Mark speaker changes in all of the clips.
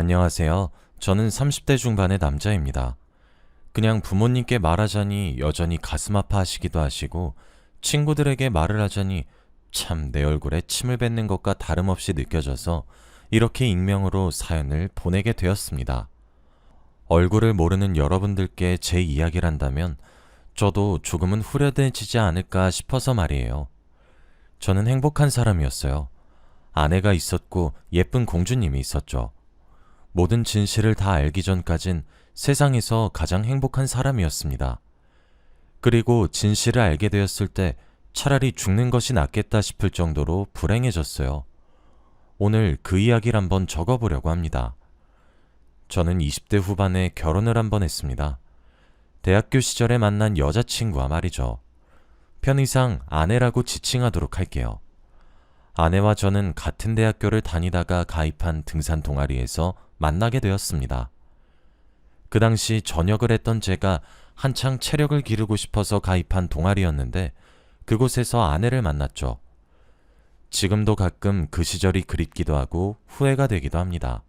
Speaker 1: 안녕하세요. 저는 30대 중반의 남자입니다. 그냥 부모님께 말하자니 여전히 가슴 아파하시기도 하시고 친구들에게 말을 하자니 참 내 얼굴에 침을 뱉는 것과 다름없이 느껴져서 이렇게 익명으로 사연을 보내게 되었습니다. 얼굴을 모르는 여러분들께 제 이야기를 한다면 저도 조금은 후련해지지 않을까 싶어서 말이에요. 저는 행복한 사람이었어요. 아내가 있었고 예쁜 공주님이 있었죠. 모든 진실을 다 알기 전까진 세상에서 가장 행복한 사람이었습니다. 그리고 진실을 알게 되었을 때 차라리 죽는 것이 낫겠다 싶을 정도로 불행해졌어요. 오늘 그 이야기를 한번 적어보려고 합니다. 저는 20대 후반에 결혼을 한번 했습니다. 대학교 시절에 만난 여자친구와 말이죠. 편의상 아내라고 지칭하도록 할게요. 아내와 저는 같은 대학교를 다니다가 가입한 등산 동아리에서 만나게 되었습니다. 그 당시 전역을 했던 제가 한창 체력을 기르고 싶어서 가입한 동아리였는데 그곳에서 아내를 만났죠. 지금도 가끔 그 시절이 그립기도 하고 후회가 되기도 합니다.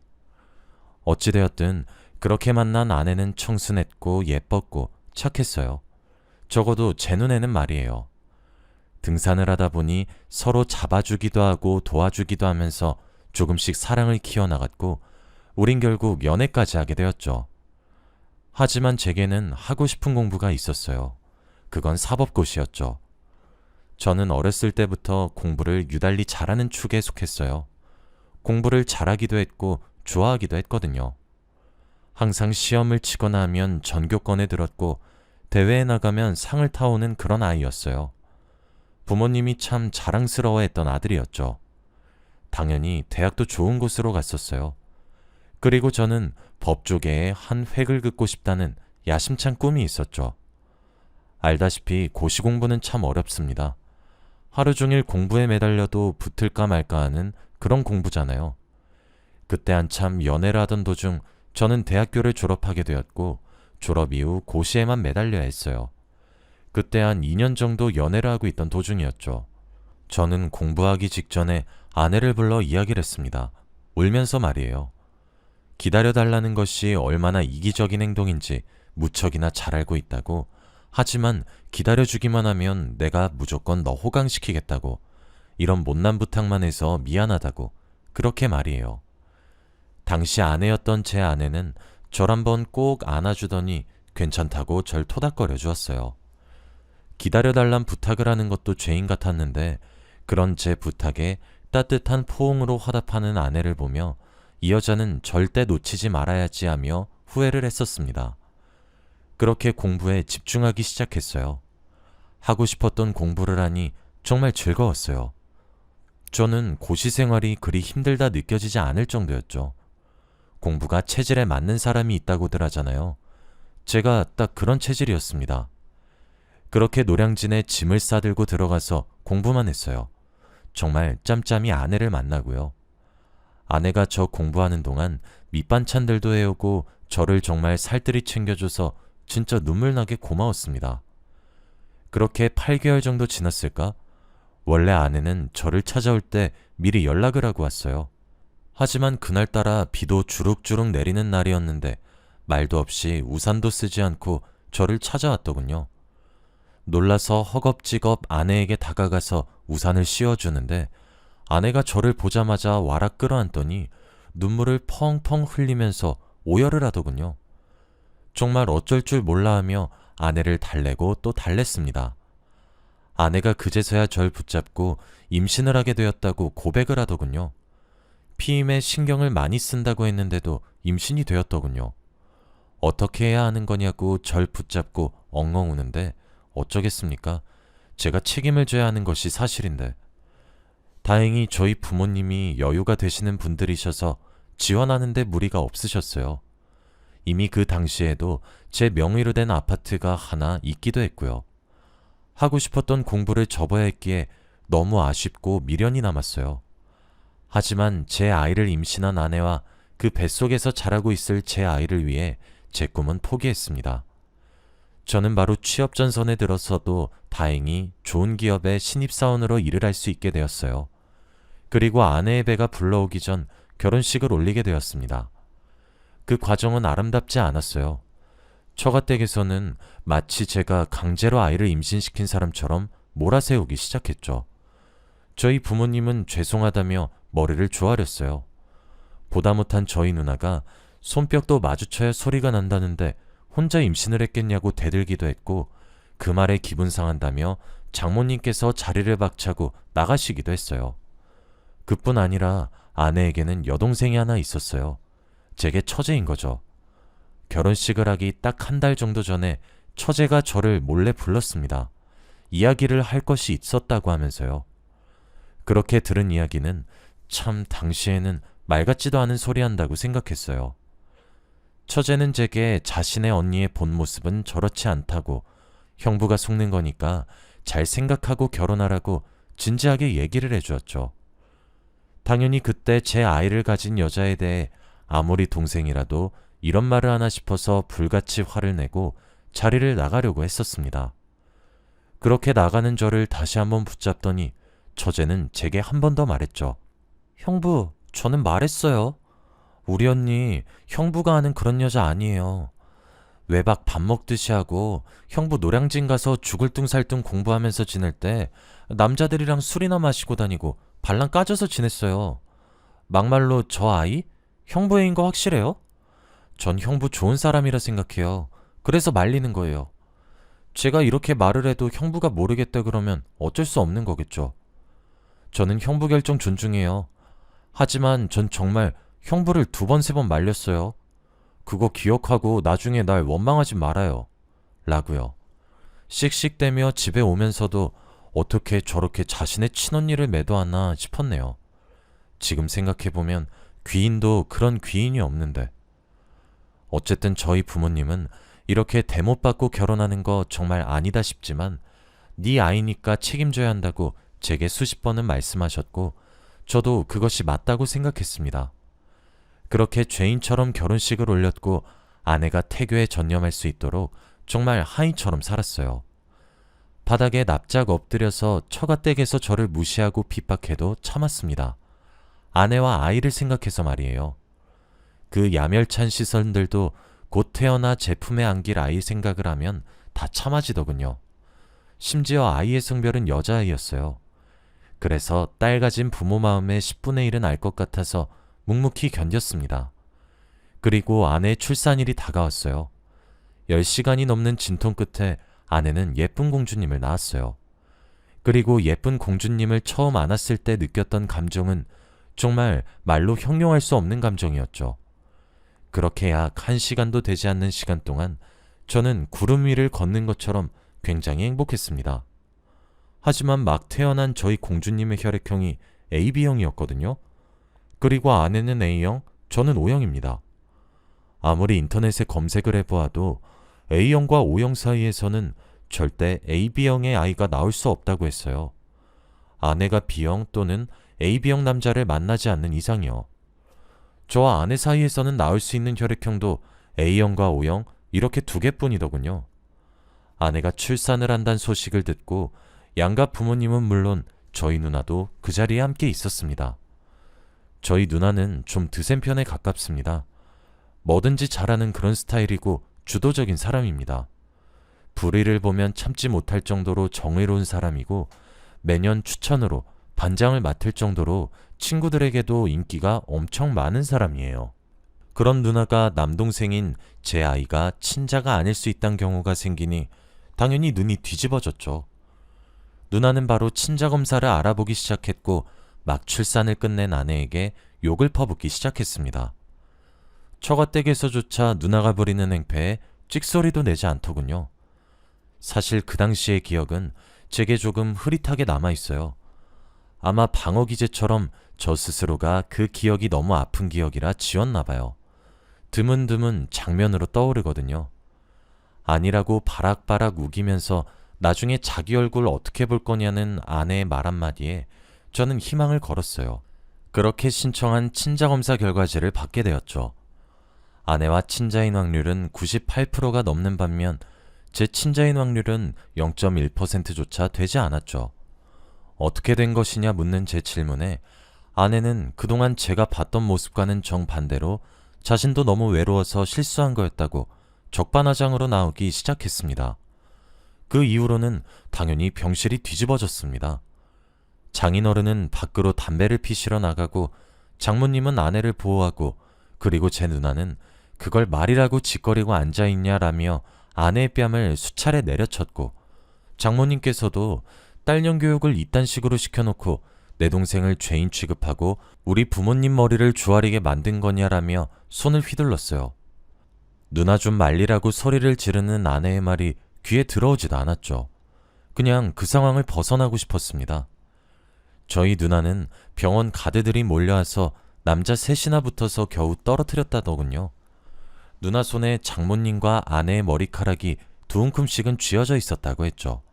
Speaker 1: 어찌되었든 그렇게 만난 아내는 청순했고 예뻤고 착했어요. 적어도 제 눈에는 말이에요. 등산을 하다 보니 서로 잡아주기도 하고 도와주기도 하면서 조금씩 사랑을 키워나갔고 우린 결국 연애까지 하게 되었죠. 하지만 제게는 하고 싶은 공부가 있었어요. 그건 사법고시였죠. 저는 어렸을 때부터 공부를 유달리 잘하는 축에 속했어요. 공부를 잘하기도 했고 좋아하기도 했거든요. 항상 시험을 치거나 하면 전교권에 들었고 대회에 나가면 상을 타오는 그런 아이였어요. 부모님이 참 자랑스러워했던 아들이었죠. 당연히 대학도 좋은 곳으로 갔었어요. 그리고 저는 법조계에 한 획을 긋고 싶다는 야심찬 꿈이 있었죠. 알다시피 고시 공부는 참 어렵습니다. 하루 종일 공부에 매달려도 붙을까 말까 하는 그런 공부잖아요. 그때 한참 연애를 하던 도중 저는 대학교를 졸업하게 되었고 졸업 이후 고시에만 매달려야 했어요. 그때 한 2년 정도 연애를 하고 있던 도중이었죠. 저는 공부하기 직전에 아내를 불러 이야기를 했습니다. 울면서 말이에요. 기다려달라는 것이 얼마나 이기적인 행동인지 무척이나 잘 알고 있다고. 하지만 기다려주기만 하면 내가 무조건 너 호강시키겠다고. 이런 못난 부탁만 해서 미안하다고. 그렇게 말이에요. 당시 아내였던 제 아내는 절 한번 꼭 안아주더니 괜찮다고 절 토닥거려 주었어요. 기다려달란 부탁을 하는 것도 죄인 같았는데 그런 제 부탁에 따뜻한 포옹으로 화답하는 아내를 보며 이 여자는 절대 놓치지 말아야지 하며 후회를 했었습니다. 그렇게 공부에 집중하기 시작했어요. 하고 싶었던 공부를 하니 정말 즐거웠어요. 저는 고시 생활이 그리 힘들다 느껴지지 않을 정도였죠. 공부가 체질에 맞는 사람이 있다고들 하잖아요. 제가 딱 그런 체질이었습니다. 그렇게 노량진에 짐을 싸들고 들어가서 공부만 했어요. 정말 짬짬이 아내를 만나고요. 아내가 저 공부하는 동안 밑반찬들도 해오고 저를 정말 살뜰히 챙겨줘서 진짜 눈물나게 고마웠습니다. 그렇게 8개월 정도 지났을까? 원래 아내는 저를 찾아올 때 미리 연락을 하고 왔어요. 하지만 그날따라 비도 주룩주룩 내리는 날이었는데 말도 없이 우산도 쓰지 않고 저를 찾아왔더군요. 놀라서 허겁지겁 아내에게 다가가서 우산을 씌워주는데 아내가 저를 보자마자 와락 끌어안더니 눈물을 펑펑 흘리면서 오열을 하더군요. 정말 어쩔 줄 몰라 하며 아내를 달래고 또 달랬습니다. 아내가 그제서야 절 붙잡고 임신을 하게 되었다고 고백을 하더군요. 피임에 신경을 많이 쓴다고 했는데도 임신이 되었더군요. 어떻게 해야 하는 거냐고 절 붙잡고 엉엉 우는데 어쩌겠습니까? 제가 책임을 져야 하는 것이 사실인데. 다행히 저희 부모님이 여유가 되시는 분들이셔서 지원하는데 무리가 없으셨어요. 이미 그 당시에도 제 명의로 된 아파트가 하나 있기도 했고요. 하고 싶었던 공부를 접어야 했기에 너무 아쉽고 미련이 남았어요. 하지만 제 아이를 임신한 아내와 그 뱃속에서 자라고 있을 제 아이를 위해 제 꿈은 포기했습니다. 저는 바로 취업 전선에 들어서도 다행히 좋은 기업의 신입사원으로 일을 할 수 있게 되었어요. 그리고 아내의 배가 불러오기 전 결혼식을 올리게 되었습니다. 그 과정은 아름답지 않았어요. 처가댁에서는 마치 제가 강제로 아이를 임신시킨 사람처럼 몰아세우기 시작했죠. 저희 부모님은 죄송하다며 머리를 조아렸어요. 보다 못한 저희 누나가 손뼉도 마주쳐야 소리가 난다는데 혼자 임신을 했겠냐고 대들기도 했고 그 말에 기분 상한다며 장모님께서 자리를 박차고 나가시기도 했어요. 그뿐 아니라 아내에게는 여동생이 하나 있었어요. 제게 처제인 거죠. 결혼식을 하기 딱 한 달 정도 전에 처제가 저를 몰래 불렀습니다. 이야기를 할 것이 있었다고 하면서요. 그렇게 들은 이야기는 참 당시에는 말 같지도 않은 소리 한다고 생각했어요. 처제는 제게 자신의 언니의 본 모습은 저렇지 않다고 형부가 속는 거니까 잘 생각하고 결혼하라고 진지하게 얘기를 해주었죠. 당연히 그때 제 아이를 가진 여자에 대해 아무리 동생이라도 이런 말을 하나 싶어서 불같이 화를 내고 자리를 나가려고 했었습니다. 그렇게 나가는 저를 다시 한번 붙잡더니 처제는 제게 한 번 더 말했죠. 형부, 저는 말했어요. 우리 언니 형부가 하는 그런 여자 아니에요. 외박 밥 먹듯이 하고 형부 노량진 가서 죽을 뚱살뚱 공부하면서 지낼 때 남자들이랑 술이나 마시고 다니고 발랑 까져서 지냈어요. 막말로 저 아이? 형부 애인 거 확실해요? 전 형부 좋은 사람이라 생각해요. 그래서 말리는 거예요. 제가 이렇게 말을 해도 형부가 모르겠다 그러면 어쩔 수 없는 거겠죠. 저는 형부 결정 존중해요. 하지만 전 정말 형부를 두 번, 세 번 말렸어요. 그거 기억하고 나중에 날 원망하지 말아요. 라고요. 씩씩대며 집에 오면서도 어떻게 저렇게 자신의 친언니를 매도하나 싶었네요. 지금 생각해보면 귀인도 그런 귀인이 없는데. 어쨌든 저희 부모님은 이렇게 대못 받고 결혼하는 거 정말 아니다 싶지만 네 아이니까 책임져야 한다고 제게 수십 번은 말씀하셨고 저도 그것이 맞다고 생각했습니다. 그렇게 죄인처럼 결혼식을 올렸고 아내가 태교에 전념할 수 있도록 정말 하인처럼 살았어요. 바닥에 납작 엎드려서 처가댁에서 저를 무시하고 핍박해도 참았습니다. 아내와 아이를 생각해서 말이에요. 그 야멸찬 시선들도 곧 태어나 제품에 안길 아이 생각을 하면 다 참아지더군요. 심지어 아이의 성별은 여자아이였어요. 그래서 딸 가진 부모 마음의 10분의 1은 알 것 같아서 묵묵히 견뎠습니다. 그리고 아내의 출산일이 다가왔어요. 10시간이 넘는 진통 끝에 아내는 예쁜 공주님을 낳았어요. 그리고 예쁜 공주님을 처음 안았을 때 느꼈던 감정은 정말 말로 형용할 수 없는 감정이었죠. 그렇게 약한 시간도 되지 않는 시간 동안 저는 구름 위를 걷는 것처럼 굉장히 행복했습니다. 하지만 막 태어난 저희 공주님의 혈액형이 AB형이었거든요. 그리고 아내는 A형, 저는 O형입니다. 아무리 인터넷에 검색을 해보아도 A형과 O형 사이에서는 절대 AB형의 아이가 나올 수 없다고 했어요. 아내가 B형 또는 AB형 남자를 만나지 않는 이상이요. 저와 아내 사이에서는 나올 수 있는 혈액형도 A형과 O형 이렇게 두 개뿐이더군요. 아내가 출산을 한다는 소식을 듣고 양가 부모님은 물론 저희 누나도 그 자리에 함께 있었습니다. 저희 누나는 좀 드센 편에 가깝습니다. 뭐든지 잘하는 그런 스타일이고 주도적인 사람입니다. 불의를 보면 참지 못할 정도로 정의로운 사람이고 매년 추천으로 반장을 맡을 정도로 친구들에게도 인기가 엄청 많은 사람이에요. 그런 누나가 남동생인 제 아이가 친자가 아닐 수 있다는 경우가 생기니 당연히 눈이 뒤집어졌죠. 누나는 바로 친자 검사를 알아보기 시작했고 막 출산을 끝낸 아내에게 욕을 퍼붓기 시작했습니다. 처가댁에서조차 누나가 부리는 행패에 찍소리도 내지 않더군요. 사실 그 당시의 기억은 제게 조금 흐릿하게 남아 있어요. 아마 방어 기제처럼 저 스스로가 그 기억이 너무 아픈 기억이라 지웠나 봐요. 드문드문 장면으로 떠오르거든요. 아니라고 바락바락 우기면서 나중에 자기 얼굴 어떻게 볼 거냐는 아내의 말 한마디에 저는 희망을 걸었어요. 그렇게 신청한 친자 검사 결과지를 받게 되었죠. 아내와 친자인 확률은 98%가 넘는 반면 제 친자인 확률은 0.1%조차 되지 않았죠. 어떻게 된 것이냐 묻는 제 질문에 아내는 그동안 제가 봤던 모습과는 정반대로 자신도 너무 외로워서 실수한 거였다고 적반하장으로 나오기 시작했습니다. 그 이후로는 당연히 병실이 뒤집어졌습니다. 장인어른은 밖으로 담배를 피시러 나가고 장모님은 아내를 보호하고 그리고 제 누나는 그걸 말이라고 짓거리고 앉아있냐라며 아내의 뺨을 수차례 내려쳤고 장모님께서도 딸년 교육을 이딴 식으로 시켜놓고 내 동생을 죄인 취급하고 우리 부모님 머리를 주아리게 만든 거냐라며 손을 휘둘렀어요. 누나 좀 말리라고 소리를 지르는 아내의 말이 귀에 들어오지도 않았죠. 그냥 그 상황을 벗어나고 싶었습니다. 저희 누나는 병원 가드들이 몰려와서 남자 셋이나 붙어서 겨우 떨어뜨렸다더군요. 누나 손에 장모님과 아내의 머리카락이 두 움큼씩은 쥐어져 있었다고 했죠.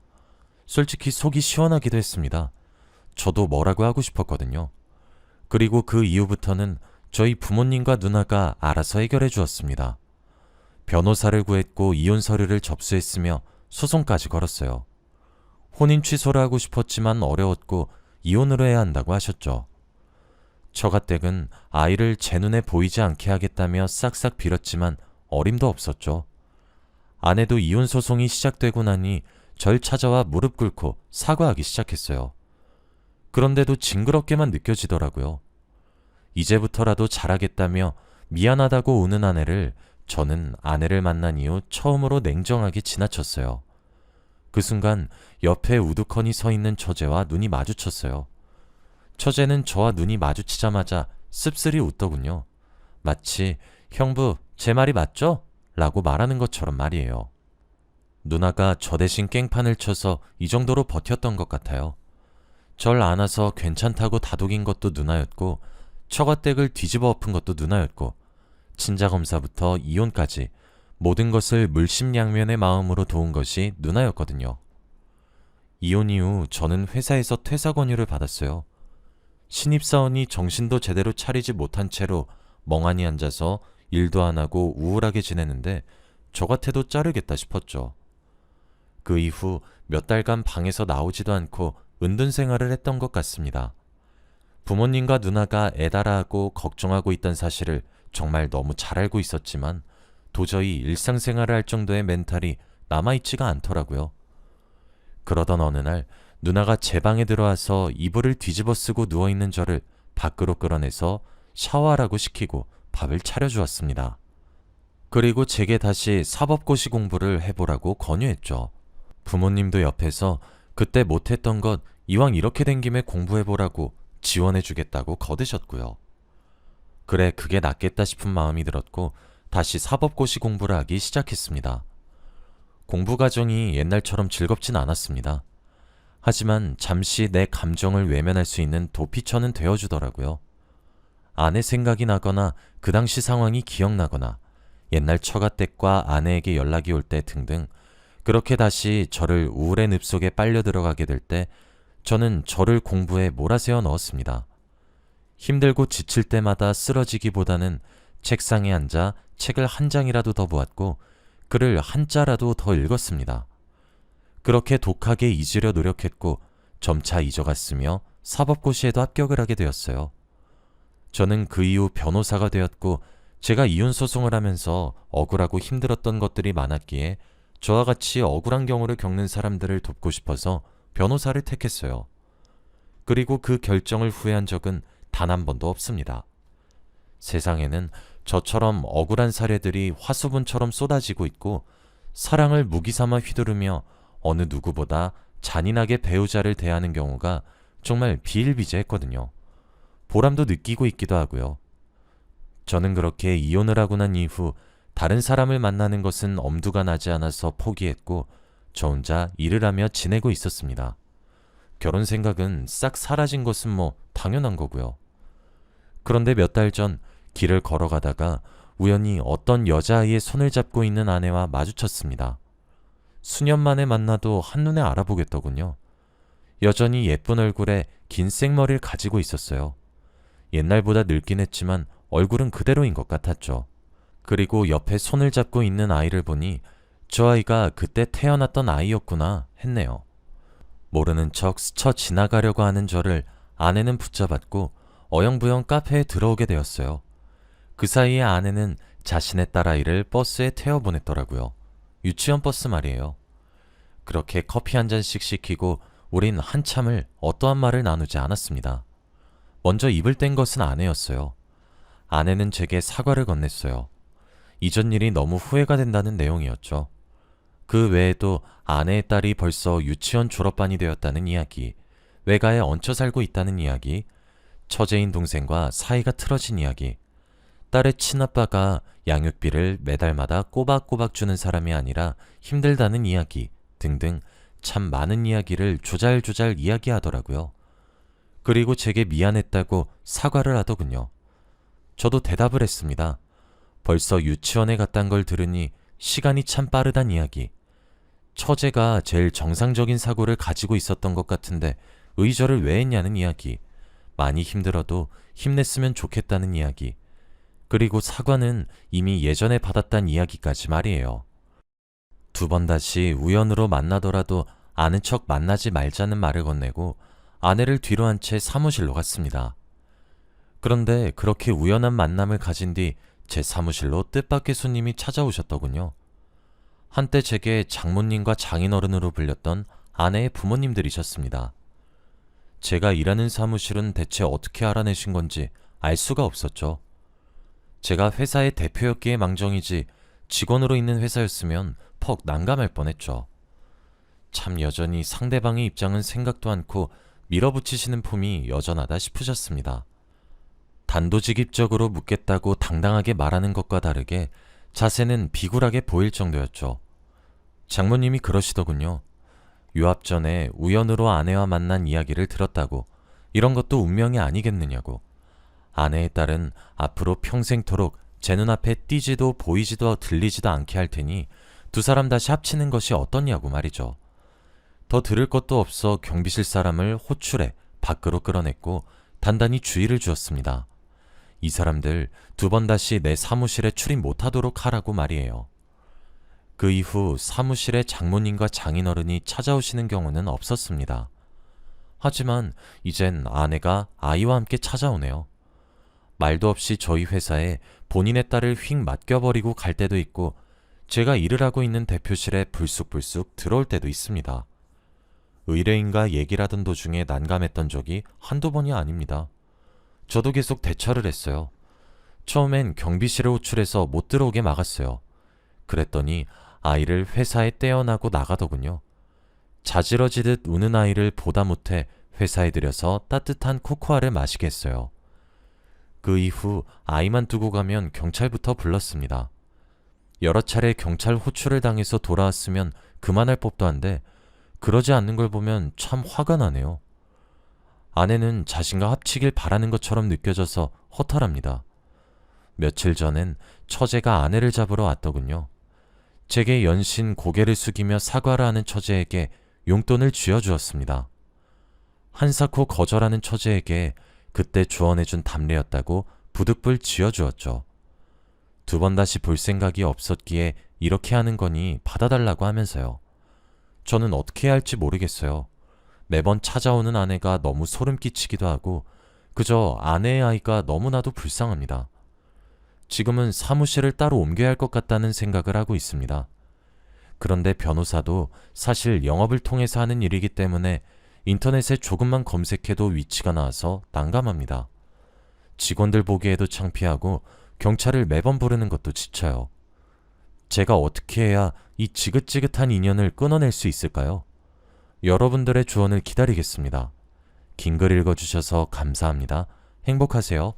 Speaker 1: 솔직히 속이 시원하기도 했습니다. 저도 뭐라고 하고 싶었거든요. 그리고 그 이후부터는 저희 부모님과 누나가 알아서 해결해 주었습니다. 변호사를 구했고 이혼 서류를 접수했으며 소송까지 걸었어요. 혼인 취소를 하고 싶었지만 어려웠고 이혼으로 해야 한다고 하셨죠. 처가댁은 아이를 제 눈에 보이지 않게 하겠다며 싹싹 빌었지만 어림도 없었죠. 아내도 이혼 소송이 시작되고 나니 절 찾아와 무릎 꿇고 사과하기 시작했어요. 그런데도 징그럽게만 느껴지더라고요. 이제부터라도 잘하겠다며 미안하다고 우는 아내를 저는 아내를 만난 이후 처음으로 냉정하게 지나쳤어요. 그 순간 옆에 우두커니 서 있는 처제와 눈이 마주쳤어요. 처제는 저와 눈이 마주치자마자 씁쓸히 웃더군요. 마치 형부 제 말이 맞죠? 라고 말하는 것처럼 말이에요. 누나가 저 대신 깽판을 쳐서 이 정도로 버텼던 것 같아요. 절 안아서 괜찮다고 다독인 것도 누나였고 처가댁을 뒤집어 엎은 것도 누나였고 친자 검사부터 이혼까지 모든 것을 물심양면의 마음으로 도운 것이 누나였거든요. 이혼 이후 저는 회사에서 퇴사 권유를 받았어요. 신입사원이 정신도 제대로 차리지 못한 채로 멍하니 앉아서 일도 안 하고 우울하게 지내는데 저 같아도 자르겠다 싶었죠. 그 이후 몇 달간 방에서 나오지도 않고 은둔 생활을 했던 것 같습니다. 부모님과 누나가 애달아하고 걱정하고 있던 사실을 정말 너무 잘 알고 있었지만 도저히 일상생활을 할 정도의 멘탈이 남아있지가 않더라고요. 그러던 어느 날 누나가 제 방에 들어와서 이불을 뒤집어 쓰고 누워있는 저를 밖으로 끌어내서 샤워하라고 시키고 밥을 차려주었습니다. 그리고 제게 다시 사법고시 공부를 해보라고 권유했죠. 부모님도 옆에서 그때 못했던 것 이왕 이렇게 된 김에 공부해보라고 지원해주겠다고 거드셨고요. 그래, 그게 낫겠다 싶은 마음이 들었고 다시 사법고시 공부를 하기 시작했습니다. 공부 과정이 옛날처럼 즐겁진 않았습니다. 하지만 잠시 내 감정을 외면할 수 있는 도피처는 되어주더라고요. 아내 생각이 나거나 그 당시 상황이 기억나거나 옛날 처가댁과 아내에게 연락이 올 때 등등 그렇게 다시 저를 우울의 늪 속에 빨려 들어가게 될 때 저는 저를 공부에 몰아세워 넣었습니다. 힘들고 지칠 때마다 쓰러지기보다는 책상에 앉아 책을 한 장이라도 더 보았고 글을 한자라도 더 읽었습니다. 그렇게 독하게 잊으려 노력했고 점차 잊어갔으며 사법고시에도 합격을 하게 되었어요. 저는 그 이후 변호사가 되었고 제가 이혼 소송을 하면서 억울하고 힘들었던 것들이 많았기에 저와 같이 억울한 경우를 겪는 사람들을 돕고 싶어서 변호사를 택했어요. 그리고 그 결정을 후회한 적은 단 한 번도 없습니다. 세상에는 저처럼 억울한 사례들이 화수분처럼 쏟아지고 있고 사랑을 무기 삼아 휘두르며 어느 누구보다 잔인하게 배우자를 대하는 경우가 정말 비일비재했거든요. 보람도 느끼고 있기도 하고요. 저는 그렇게 이혼을 하고 난 이후 다른 사람을 만나는 것은 엄두가 나지 않아서 포기했고 저 혼자 일을 하며 지내고 있었습니다. 결혼 생각은 싹 사라진 것은 뭐 당연한 거고요. 그런데 몇 달 전 길을 걸어가다가 우연히 어떤 여자아이의 손을 잡고 있는 아내와 마주쳤습니다. 수년 만에 만나도 한눈에 알아보겠더군요. 여전히 예쁜 얼굴에 긴 생머리를 가지고 있었어요. 옛날보다 늙긴 했지만 얼굴은 그대로인 것 같았죠. 그리고 옆에 손을 잡고 있는 아이를 보니 저 아이가 그때 태어났던 아이였구나 했네요. 모르는 척 스쳐 지나가려고 하는 저를 아내는 붙잡았고 어영부영 카페에 들어오게 되었어요. 그 사이에 아내는 자신의 딸아이를 버스에 태워 보냈더라고요. 유치원 버스 말이에요. 그렇게 커피 한 잔씩 시키고 우린 한참을 어떠한 말을 나누지 않았습니다. 먼저 입을 뗀 것은 아내였어요. 아내는 제게 사과를 건넸어요. 이전 일이 너무 후회가 된다는 내용이었죠. 그 외에도 아내의 딸이 벌써 유치원 졸업반이 되었다는 이야기, 외가에 얹혀 살고 있다는 이야기, 처제인 동생과 사이가 틀어진 이야기, 딸의 친아빠가 양육비를 매달마다 꼬박꼬박 주는 사람이 아니라 힘들다는 이야기 등등 참 많은 이야기를 조잘조잘 이야기하더라고요. 그리고 제게 미안했다고 사과를 하더군요. 저도 대답을 했습니다. 벌써 유치원에 갔단 걸 들으니 시간이 참 빠르단 이야기. 처제가 제일 정상적인 사고를 가지고 있었던 것 같은데 의절을 왜 했냐는 이야기. 많이 힘들어도 힘냈으면 좋겠다는 이야기. 그리고 사과는 이미 예전에 받았단 이야기까지 말이에요. 두 번 다시 우연으로 만나더라도 아는 척 만나지 말자는 말을 건네고 아내를 뒤로 한 채 사무실로 갔습니다. 그런데 그렇게 우연한 만남을 가진 뒤 제 사무실로 뜻밖의 손님이 찾아오셨더군요. 한때 제게 장모님과 장인어른으로 불렸던 아내의 부모님들이셨습니다. 제가 일하는 사무실은 대체 어떻게 알아내신 건지 알 수가 없었죠. 제가 회사의 대표였기에 망정이지 직원으로 있는 회사였으면 퍽 난감할 뻔했죠. 참 여전히 상대방의 입장은 생각도 않고 밀어붙이시는 품이 여전하다 싶으셨습니다. 단도직입적으로 묻겠다고 당당하게 말하는 것과 다르게 자세는 비굴하게 보일 정도였죠. 장모님이 그러시더군요. 유압 전에 우연으로 아내와 만난 이야기를 들었다고 이런 것도 운명이 아니겠느냐고. 아내의 딸은 앞으로 평생토록 제 눈앞에 띄지도 보이지도 들리지도 않게 할 테니 두 사람 다시 합치는 것이 어떻냐고 말이죠. 더 들을 것도 없어 경비실 사람을 호출해 밖으로 끌어냈고 단단히 주의를 주었습니다. 이 사람들 두 번 다시 내 사무실에 출입 못하도록 하라고 말이에요. 그 이후 사무실에 장모님과 장인어른이 찾아오시는 경우는 없었습니다. 하지만 이젠 아내가 아이와 함께 찾아오네요. 말도 없이 저희 회사에 본인의 딸을 휙 맡겨버리고 갈 때도 있고 제가 일을 하고 있는 대표실에 불쑥불쑥 들어올 때도 있습니다. 의뢰인과 얘기를 하던 도중에 난감했던 적이 한두 번이 아닙니다. 저도 계속 대처를 했어요. 처음엔 경비실에 호출해서 못 들어오게 막았어요. 그랬더니 아이를 회사에 떼어나고 나가더군요. 자지러지듯 우는 아이를 보다 못해 회사에 들여서 따뜻한 코코아를 마시게 했어요. 그 이후 아이만 두고 가면 경찰부터 불렀습니다. 여러 차례 경찰 호출을 당해서 돌아왔으면 그만할 법도 한데 그러지 않는 걸 보면 참 화가 나네요. 아내는 자신과 합치길 바라는 것처럼 느껴져서 허탈합니다. 며칠 전엔 처제가 아내를 잡으러 왔더군요. 제게 연신 고개를 숙이며 사과를 하는 처제에게 용돈을 쥐어주었습니다. 한사코 거절하는 처제에게 그때 주원해준 담례였다고 부득불 쥐어주었죠. 두 번 다시 볼 생각이 없었기에 이렇게 하는 거니 받아달라고 하면서요. 저는 어떻게 해야 할지 모르겠어요. 매번 찾아오는 아내가 너무 소름 끼치기도 하고 그저 아내의 아이가 너무나도 불쌍합니다. 지금은 사무실을 따로 옮겨야 할 것 같다는 생각을 하고 있습니다. 그런데 변호사도 사실 영업을 통해서 하는 일이기 때문에 인터넷에 조금만 검색해도 위치가 나와서 난감합니다. 직원들 보기에도 창피하고 경찰을 매번 부르는 것도 지쳐요. 제가 어떻게 해야 이 지긋지긋한 인연을 끊어낼 수 있을까요? 여러분들의 조언을 기다리겠습니다. 긴 글 읽어주셔서 감사합니다. 행복하세요.